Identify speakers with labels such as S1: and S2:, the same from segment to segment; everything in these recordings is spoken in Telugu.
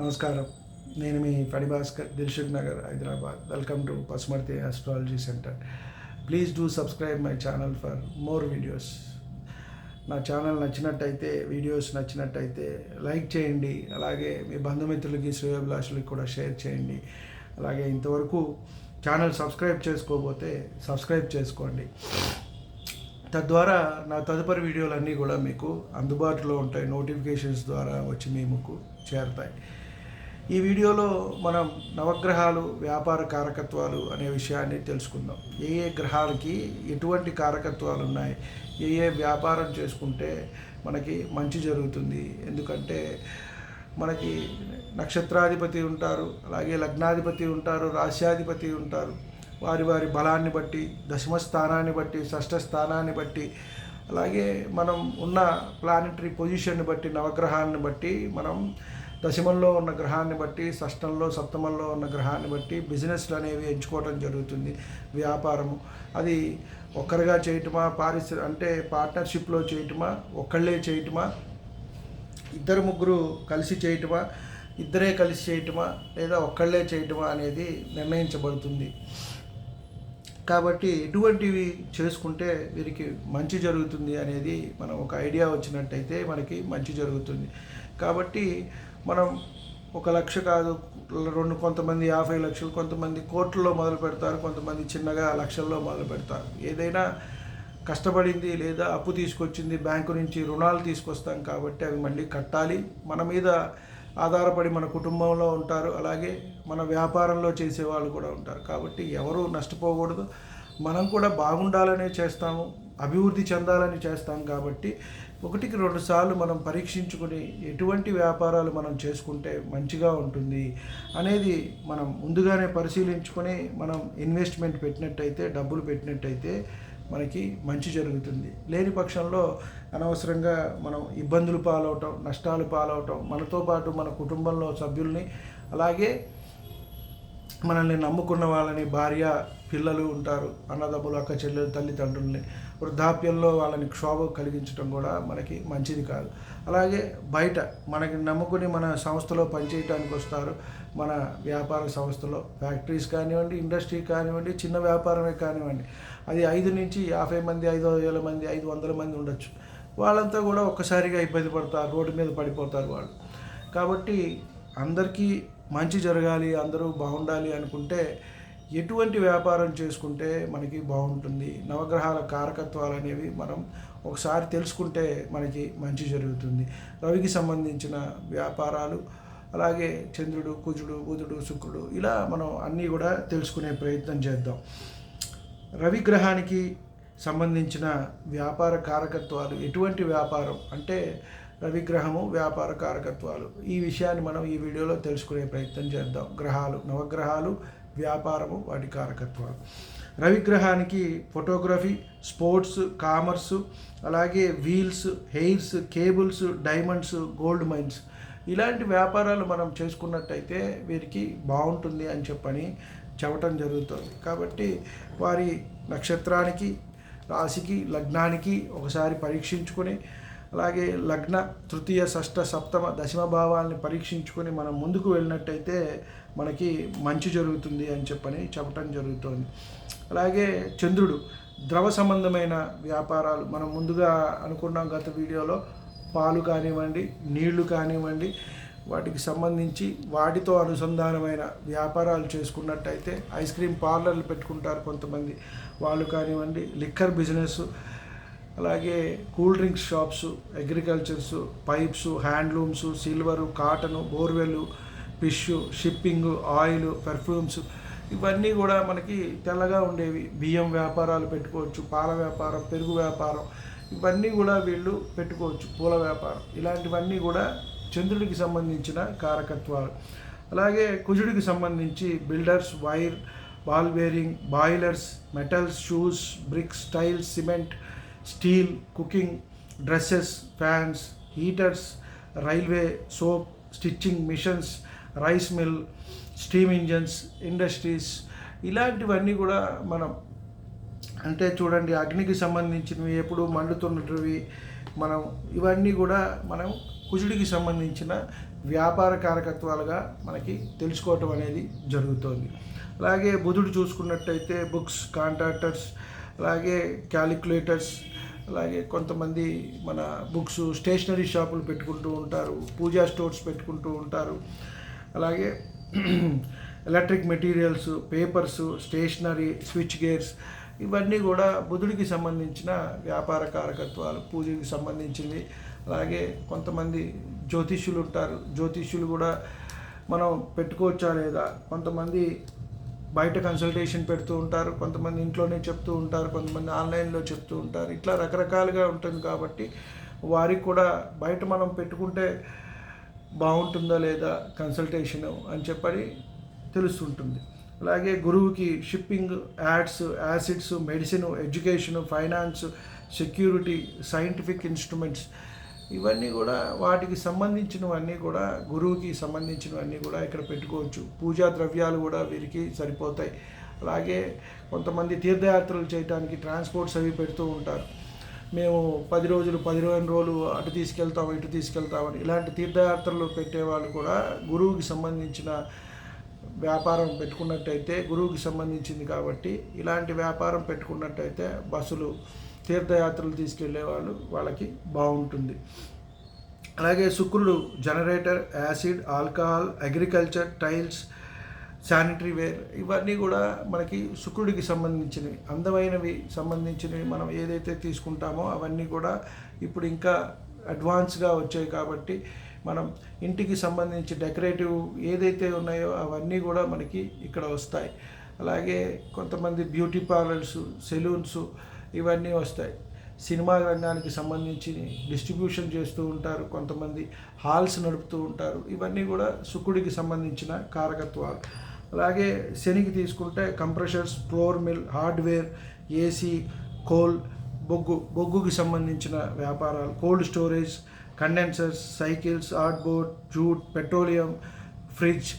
S1: నమస్కారం. నేను మీ Phani Bhaskar Dilsukh Nagar Hyderabad. Welcome to Pasumarthi astrology centre please do subscribe my channel for more videos నా ఛానల్ నచ్చినట్టయితే వీడియోస్ నచ్చినట్టయితే లైక్ చేయండి. అలాగే మీ బంధుమిత్రులకి శ్రేయోభిలాషులకి కూడా షేర్ చేయండి. అలాగే ఇంతవరకు ఛానల్ సబ్స్క్రైబ్ చేసుకోకపోతే సబ్స్క్రైబ్ చేసుకోండి. తద్వారా నా తదుపరి వీడియోలన్నీ కూడా మీకు అందుబాటులో ఉంటాయి. నోటిఫికేషన్స్ ద్వారా వచ్చి మీ చేరుతాయి చేరతాయి. ఈ వీడియోలో మనం నవగ్రహాలు వ్యాపార కారకత్వాలు అనే విషయాన్ని తెలుసుకుందాం. ఏ ఏ గ్రహాలకి ఎటువంటి కారకత్వాలు ఉన్నాయి? ఏ ఏ వ్యాపారం చేసుకుంటే మనకి మంచి జరుగుతుంది? ఎందుకంటే మనకి నక్షత్రాధిపతి ఉంటారు అలాగే లగ్నాధిపతి ఉంటారు రాశ్యాధిపతి ఉంటారు. వారి వారి బలాన్ని బట్టి దశమ స్థానాన్ని బట్టి షష్ఠ స్థానాన్ని బట్టి అలాగే మనం ఉన్న ప్లానెటరీ పొజిషన్ని బట్టి నవగ్రహాన్ని బట్టి మనం దశమంలో ఉన్న గ్రహాన్ని బట్టి షష్టంలో సప్తమంలో ఉన్న గ్రహాన్ని బట్టి బిజినెస్లు అనేవి ఎంచుకోవడం జరుగుతుంది. వ్యాపారము. అది ఒక్కరిగా చేయటమా పారిశ్ర అంటే పార్ట్నర్షిప్లో చేయటమా ఒక్కళ్ళే చేయటమా ఇద్దరు ముగ్గురు కలిసి చేయటమా ఇద్దరే కలిసి చేయటమా లేదా ఒక్కళ్ళే చేయటమా అనేది నిర్ణయించబడుతుంది. కాబట్టి ఎటువంటివి చేసుకుంటే వీరికి మంచి జరుగుతుంది అనేది మనం ఒక ఐడియా వచ్చినట్టయితే మనకి మంచి జరుగుతుంది. కాబట్టి మనం ఒక లక్ష కాదు రెండు కొంతమంది యాభై లక్షలు కొంతమంది కోట్లలో మొదలు పెడతారు కొంతమంది చిన్నగా లక్షల్లో మొదలు పెడతారు. ఏదైనా కష్టపడింది లేదా అప్పు తీసుకొచ్చింది బ్యాంకు నుంచి రుణాలు తీసుకొస్తాం కాబట్టి అవి మళ్ళీ కట్టాలి. మన మీద ఆధారపడి మన కుటుంబంలో ఉంటారు. అలాగే మన వ్యాపారంలో చేసే వాళ్ళు కూడా ఉంటారు. కాబట్టి ఎవరు నష్టపోకూడదు. మనం కూడా బాగుండాలనే చేస్తాము అభివృద్ధి చెందాలని చేస్తాం కాబట్టి ఒకటికి రెండు సార్లు మనం పరీక్షించుకుని ఎటువంటి వ్యాపారాలు మనం చేసుకుంటే మంచిగా ఉంటుంది అనేది మనం ముందుగానే పరిశీలించుకొని మనం ఇన్వెస్ట్మెంట్ పెట్టినట్టయితే డబ్బులు పెట్టినట్టయితే మనకి మంచి జరుగుతుంది. లేని పక్షంలో అనవసరంగా మనం ఇబ్బందులు పాలవటం నష్టాలు పాలవటం మనతో పాటు మన కుటుంబంలో సభ్యుల్ని అలాగే మనల్ని నమ్ముకున్న వాళ్ళని భార్య పిల్లలు ఉంటారు. అన్నదమ్ములు అక్క చెల్లెలు తల్లిదండ్రుల్ని వృద్ధాప్యంలో వాళ్ళని క్షోభ కలిగించడం కూడా మనకి మంచిది కాదు. అలాగే బయట మనకి నమ్ముకుని మన సంస్థలో పనిచేయడానికి వస్తారు. మన వ్యాపార సంస్థలో ఫ్యాక్టరీస్ కానివ్వండి ఇండస్ట్రీ కానివ్వండి చిన్న వ్యాపారమే కానివ్వండి. అది ఐదు నుంచి యాభై మంది ఐదు వేల మంది ఐదు వందల మంది ఉండొచ్చు. వాళ్ళంతా కూడా ఒక్కసారిగా ఇబ్బంది పడతారు రోడ్డు మీద పడిపోతారు వాళ్ళు. కాబట్టి అందరికీ మంచి జరగాలి అందరూ బాగుండాలి అనుకుంటే ఎటువంటి వ్యాపారం చేసుకుంటే మనకి బాగుంటుంది. నవగ్రహాల కారకత్వాలు అనేవి మనం ఒకసారి తెలుసుకుంటే మనకి మంచి జరుగుతుంది. రవికి సంబంధించిన వ్యాపారాలు అలాగే చంద్రుడు కుజుడు బుధుడు శుక్రుడు ఇలా మనం అన్నీ కూడా తెలుసుకునే ప్రయత్నం చేద్దాం. రవి గ్రహానికి సంబంధించిన వ్యాపార కారకత్వాలు ఎటువంటి వ్యాపారం అంటే రవిగ్రహము వ్యాపార కారకత్వాలు. ఈ విషయాన్ని మనం ఈ వీడియోలో తెలుసుకునే ప్రయత్నం చేద్దాం. గ్రహాలు నవగ్రహాలు వ్యాపారము వాటి కారకత్వాలు. రవిగ్రహానికి ఫోటోగ్రఫీ స్పోర్ట్స్ కామర్స్ అలాగే wheels hairs cables diamonds gold mines. ఇలాంటి వ్యాపారాలు మనం చేసుకున్నట్టయితే వీరికి బాగుంటుంది అని చెప్పని చెప్పటం జరుగుతుంది. కాబట్టి వారి నక్షత్రానికి రాశికి లగ్నానికి ఒకసారి పరీక్షించుకొని అలాగే లగ్న తృతీయ షష్ఠ సప్తమ దశమ భావాల్ని పరీక్షించుకొని మనం ముందుకు వెళ్ళినట్టయితే మనకి మంచి జరుగుతుంది అని చెప్పని చెప్పటం జరుగుతోంది. అలాగే చంద్రుడు ద్రవ సంబంధమైన వ్యాపారాలు మనం ముందుగా అనుకున్నాం గత వీడియోలో. పాలు కానివ్వండి నీళ్ళు కానివ్వండి వాటికి సంబంధించి వాటితో అనుసంధానమైన వ్యాపారాలు చేసుకున్నట్టయితే ఐస్ క్రీమ్ పార్లర్లు పెట్టుకుంటారు కొంతమంది. వాళ్ళు కానివ్వండి లిక్కర్ బిజినెస్ అలాగే cool drinks shops agricultures pipes handlooms silver cotton borewell fish shipping oil perfumes ఇవన్నీ కూడా మనకి తెల్లగా ఉండేవి. బియ్యం వ్యాపారాలు పెట్టుకోవచ్చు పాల వ్యాపారం పెరుగు వ్యాపారం ఇవన్నీ కూడా వీళ్ళు పెట్టుకోవచ్చు పూల వ్యాపారం. ఇలాంటివన్నీ కూడా చంద్రుడికి సంబంధించిన కారకత్వాలు. అలాగే కుజుడికి సంబంధించి builders wire ball bearing boilers metals shoes bricks tiles cement steel cooking dresses fans heaters railway soap stitching machines rice mill steam engines industries ఇలాంటివన్నీ కూడా మనం అంటే చూడండి అగ్నికి సంబంధించినవి ఎప్పుడు మండుతున్నవి మనం ఇవన్నీ కూడా మనం కుజుడికి సంబంధించిన వ్యాపార కారకత్వాలుగా మనకి తెలుసుకోవటం అనేది జరుగుతోంది. అలాగే బుధుడు చూసుకున్నట్టయితే బుక్స్ కాంట్రాక్టర్స్ అలాగే క్యాలిక్యులేటర్స్ అలాగే కొంతమంది మన బుక్స్ స్టేషనరీ షాపులు పెట్టుకుంటూ ఉంటారు పూజా స్టోర్స్ పెట్టుకుంటూ ఉంటారు. అలాగే electric materials papers stationery switch gears ఇవన్నీ కూడా బుధుడికి సంబంధించిన వ్యాపార కారకత్వాలు పూజకి సంబంధించింది. అలాగే కొంతమంది జ్యోతిష్యులు ఉంటారు. జ్యోతిష్యులు కూడా మనం పెట్టుకోవచ్చా లేదా? కొంతమంది బయట కన్సల్టేషన్ పెడుతూ ఉంటారు కొంతమంది ఇంట్లోనే చెప్తూ ఉంటారు కొంతమంది ఆన్లైన్లో చెప్తూ ఉంటారు. ఇట్లా రకరకాలుగా ఉంటుంది కాబట్టి వారికి కూడా బయట మనం పెట్టుకుంటే బాగుంటుందా లేదా కన్సల్టేషన్ అని చెప్పని తెలుస్తుంటుంది. అలాగే గురువుకి shipping ads acids medicine education finance security scientific instruments ఇవన్నీ కూడా వాటికి సంబంధించినవన్నీ కూడా గురువుకి సంబంధించినవన్నీ కూడా ఇక్కడ పెట్టుకోవచ్చు. పూజా ద్రవ్యాలు కూడా వీరికి సరిపోతాయి. అలాగే కొంతమంది తీర్థయాత్రలు చేయడానికి ట్రాన్స్పోర్ట్స్ అవి పెడుతూ ఉంటారు. మేము పది రోజులు పది రోజుల రోజులు అటు తీసుకెళ్తాం ఇటు తీసుకెళ్తామని ఇలాంటి తీర్థయాత్రలు పెట్టేవాళ్ళు కూడా గురువుకి సంబంధించిన వ్యాపారం పెట్టుకున్నట్టయితే గురువుకి సంబంధించింది కాబట్టి ఇలాంటి వ్యాపారం పెట్టుకున్నట్టయితే బస్సులు తీర్థయాత్రలు తీసుకెళ్ళే వాళ్ళు వాళ్ళకి బాగుంటుంది. అలాగే శుక్రుడు generator acid alcohol agriculture tiles sanitary ware ఇవన్నీ కూడా మనకి శుక్రుడికి సంబంధించినవి. అందమైనవి సంబంధించినవి మనం ఏదైతే తీసుకుంటామో అవన్నీ కూడా ఇప్పుడు ఇంకా అడ్వాన్స్గా వచ్చాయి కాబట్టి మనం ఇంటికి సంబంధించి డెకరేటివ్ ఏదైతే ఉన్నాయో అవన్నీ కూడా మనకి ఇక్కడ వస్తాయి. అలాగే కొంతమంది బ్యూటీ పార్లర్స్ సెలూన్స్ ఇవన్నీ వస్తాయి. సినిమా రంగానికి సంబంధించి డిస్ట్రిబ్యూషన్ చేస్తూ ఉంటారు కొంతమంది హాల్స్ నడుపుతూ ఉంటారు. ఇవన్నీ కూడా శుకుడికి సంబంధించిన కారకత్వాలు. అలాగే శనికి తీసుకుంటే compressors flour mill hardware AC coal బొగ్గు బొగ్గుకి సంబంధించిన వ్యాపారాలు. Cold storage condensers cycles artboard jute petroleum fridge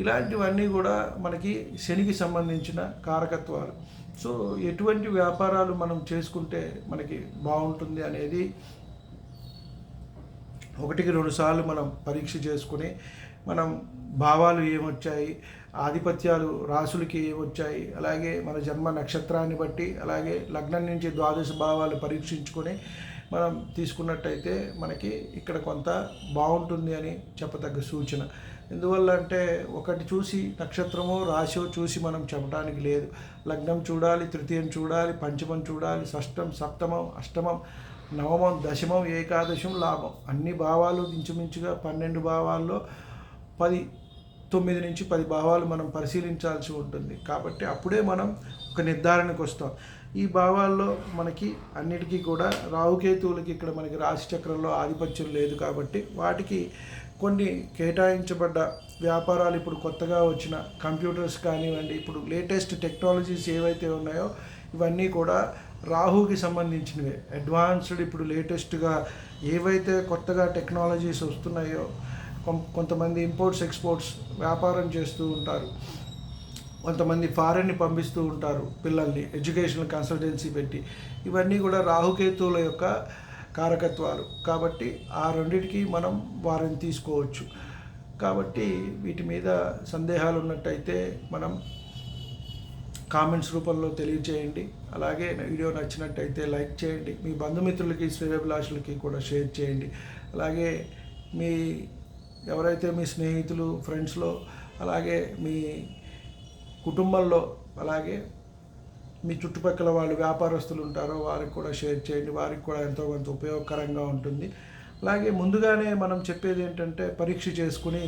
S1: ఇలాంటివన్నీ కూడా మనకి శనికి సంబంధించిన కారకత్వాలు. సో ఎటువంటి వ్యాపారాలు మనం చేసుకుంటే మనకి బాగుంటుంది అనేది ఒకటికి రెండు సార్లు మనం పరీక్ష చేసుకుని మనం భావాలు ఏమొచ్చాయి ఆధిపత్యాలు రాసులకి ఏమొచ్చాయి అలాగే మన జన్మ నక్షత్రాన్ని బట్టి అలాగే లగ్నం నుంచి ద్వాదశ భావాలు పరీక్షించుకొని మనం తీసుకున్నట్టయితే మనకి ఇక్కడ కొంత బాగుంటుంది అని చెప్పదగ్గ సూచన. ఎందువల్ల అంటే ఒకటి చూసి నక్షత్రమో రాశో చూసి మనం చెప్పడానికి లేదు. లగ్నం చూడాలి తృతీయం చూడాలి పంచమం చూడాలి షష్టం సప్తమం అష్టమం నవమం దశమం ఏకాదశం లాభం. అన్ని భావాలు ఇంచుమించుగా పన్నెండు భావాల్లో పది తొమ్మిది నుంచి పది భావాలు మనం పరిశీలించాల్సి ఉంటుంది. కాబట్టి అప్పుడే మనం ఒక నిర్ధారణకు వస్తాం. ఈ భావాల్లో మనకి అన్నిటికీ కూడా రావుకేతువులకి ఇక్కడ మనకి రాశి చక్రంలో ఆధిపత్యం లేదు కాబట్టి వాటికి కొన్ని కేటాయించబడ్డ వ్యాపారాలు ఇప్పుడు కొత్తగా వచ్చిన కంప్యూటర్స్ కానివ్వండి ఇప్పుడు లేటెస్ట్ టెక్నాలజీస్ ఏవైతే ఉన్నాయో ఇవన్నీ కూడా రాహుకి సంబంధించినవే. అడ్వాన్స్డ్ ఇప్పుడు లేటెస్ట్గా ఏవైతే కొత్తగా టెక్నాలజీస్ వస్తున్నాయో కొంతమంది ఇంపోర్ట్స్ ఎక్స్పోర్ట్స్ వ్యాపారం చేస్తూ ఉంటారు. కొంతమంది ఫారెన్ని పంపిస్తూ ఉంటారు పిల్లల్ని ఎడ్యుకేషనల్ కన్సల్టెన్సీ పెట్టి. ఇవన్నీ కూడా రాహుకేతువుల యొక్క కారకత్వాలు. కాబట్టి ఆ రెండింటికి మనం వారిని తీసుకోవచ్చు. కాబట్టి వీటి మీద సందేహాలు ఉన్నట్టయితే మనం కామెంట్స్ రూపంలో తెలియచేయండి. అలాగే వీడియో నచ్చినట్టయితే లైక్ చేయండి. మీ బంధుమిత్రులకి శ్రేయభిలాషులకి కూడా షేర్ చేయండి. అలాగే మీ ఎవరైతే మీ స్నేహితులు ఫ్రెండ్స్లో అలాగే మీ కుటుంబంలో అలాగే మీ చుట్టుపక్కల వాళ్ళు వ్యాపారస్తులు ఉంటారో వారికి కూడా షేర్ చేయండి వారికి కూడా ఎంతో కొంత ఉపయోగకరంగా ఉంటుంది. అలాగే ముందుగానే మనం చెప్పేది ఏంటంటే పరీక్ష చేసుకుని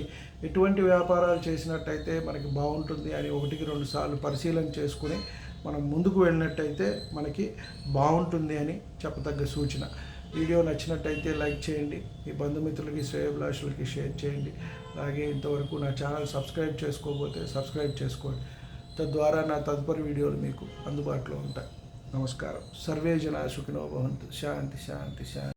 S1: ఎటువంటి వ్యాపారాలు చేసినట్టయితే మనకి బాగుంటుంది అని ఒకటికి రెండు సార్లు పరిశీలన చేసుకుని మనం ముందుకు వెళ్ళినట్టయితే మనకి బాగుంటుంది అని చెప్పదగ్గ సూచన. వీడియో నచ్చినట్టయితే లైక్ చేయండి మీ బంధుమిత్రులకి శ్రేయభిలాషులకి షేర్ చేయండి. అలాగే ఇంతవరకు నా ఛానల్ సబ్స్క్రైబ్ చేసుకోకపోతే సబ్స్క్రైబ్ చేసుకోండి. తద్వారా నా తదుపరి వీడియోలు మీకు అందుబాటులో ఉంటాయి. నమస్కారం. సర్వే జనా సుఖినో భవంతు. శాంతి శాంతి శాంతి.